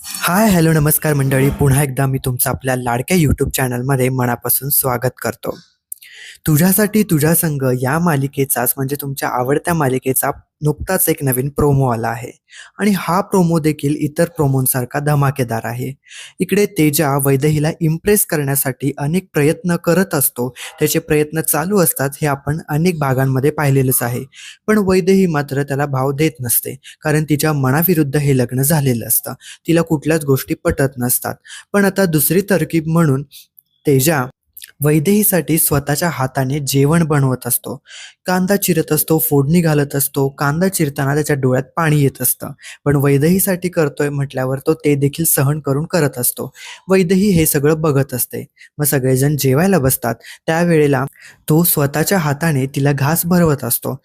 Hi hello नमस्कार मंडळी. पुन्हा एकदा मी तुमचं आपल्या लाडक्या यूट्यूब चॅनलमध्ये मनापासून स्वागत करतो. तुझ्यासाठी तुझ्या संघ या मालिकेचाच म्हणजे तुमच्या आवडत्या मालिकेचा नुकताच एक नवीन प्रोमो आला आहे. आणि हा प्रोमो देखील इतर प्रोमोंसारखा धमाकेदार आहे. इकडे तेजा वैदहीला इम्प्रेस करण्यासाठी अनेक प्रयत्न करत असतो. त्याचे प्रयत्न चालू असतात हे आपण अनेक भागांमध्ये पाहिलेलंच आहे. पण वैदेही मात्र त्याला भाव देत नसते. कारण तिच्या मनाविरुद्ध हे लग्न झालेलं असतं. तिला कुठल्याच गोष्टी पटत नसतात. पण आता दुसरी तरकीब म्हणून तेजा वैदेहीसाठी स्वतःच्या हाताने जेवण बनवत असतो. कांदा चिरत असतो फोडणी घालत असतो कांदा चिरताना त्याच्या डोळ्यात पाणी येत असतं. पण वैदेहीसाठी करतोय म्हटल्यावर तो ते देखील सहन करून करत असतो. वैदेही हे सगळं बघत असते. मग सगळेजण जेवायला बसतात. त्यावेळेला तो स्वतःच्या हाताने तिला घास भरवत असतो.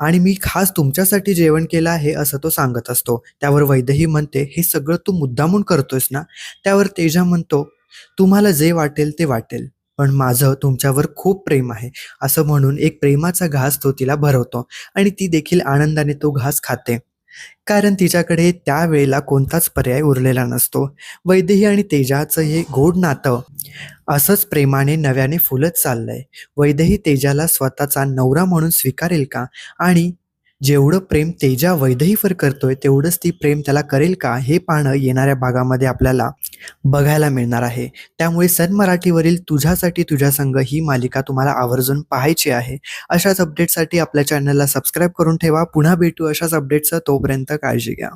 आणि मी खास तुमच्यासाठी जेवण केलं आहे असं तो सांगत असतो. त्यावर वैदही म्हणते हे सगळं तू मुद्दामून करतोयस ना? त्यावर तेजा म्हणतो तुम्हाला जे वाटेल ते वाटेल. पण माझं तुमच्यावर खूप प्रेम आहे. असं म्हणून एक प्रेमाचा घास तो तिला भरवतो आणि ती देखील आनंदाने तो घास खाते. कारण तिच्याकडे त्यावेळेला कोणताच पर्याय उरलेला नसतो. वैदेही आणि तेजाचं हे गोड नातं असंच प्रेमाने नव्याने फुलत चाललंय. वैदेही तेजाला स्वतःचा नवरा म्हणून स्वीकारेल का? आणि जेवढं प्रेम तेजा वैदहीवर करतोय तेवढंच ती प्रेम त्याला करेल का हे पाहणं येणाऱ्या भागामध्ये आपल्याला बघायला मिळणार आहे. त्यामुळे सन मराठीवरील तुझ्यासाठी तुझ्या संघ ही मालिका तुम्हाला आवर्जून पाहायची आहे. अशाच अपडेटसाठी आपल्या चॅनलला सबस्क्राईब करून ठेवा. पुन्हा भेटू अशाच अपडेटचं तोपर्यंत काळजी घ्या.